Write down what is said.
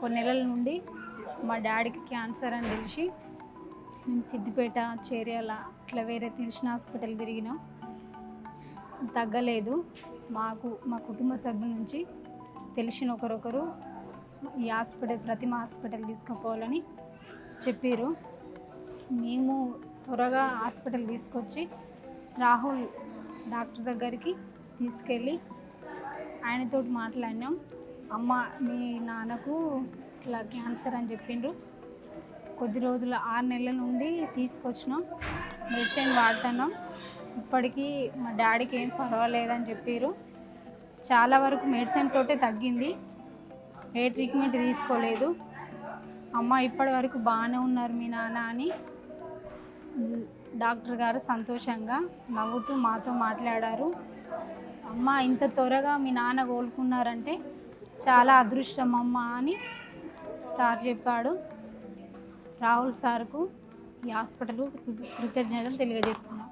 కొన్ని నెలల నుండి మా డాడీకి క్యాన్సర్ అని తెలిసి మేము సిద్దిపేట చేర్యాల ఇట్లా వేరే తెలిసిన హాస్పిటల్ తిరిగినాం. తగ్గలేదు. మాకు మా కుటుంబ సభ్యుల నుంచి తెలిసిన ఒకరొకరు ఈ హాస్పిటల్ ప్రతిమ హాస్పిటల్ తీసుకుపోవాలని చెప్పారు మేము త్వరగా హాస్పిటల్ తీసుకొచ్చి రాహుల్ డాక్టర్ దగ్గరికి తీసుకెళ్ళి ఆయనతో మాట్లాడినాం. అమ్మ మీ నాన్నకు ఇట్లా క్యాన్సర్ అని చెప్పిండ్రు. కొద్ది రోజులు ఆరు నెలల నుండి తీసుకొచ్చినాం. మెడిసిన్ వాడుతున్నాం. ఇప్పటికీ మా డాడీకి ఏం పర్వాలేదని చెప్పారు చాలా వరకు మెడిసిన్ తోటే తగ్గింది. ఏ ట్రీట్మెంట్ తీసుకోలేదు. అమ్మ ఇప్పటి వరకు బాగానే ఉన్నారు మీ నాన్న అని డాక్టర్ గారు సంతోషంగా నవ్వుతూ మాతో మాట్లాడారు. అమ్మ ఇంత త్వరగా మీ నాన్న కోలుకున్నారంటే చాలా అదృష్టం అమ్మ అని సార్ చెప్పాడు. రాహుల్ సార్కు ఈ హాస్పిటల్ కృతజ్ఞతలు తెలియజేస్తున్నాం.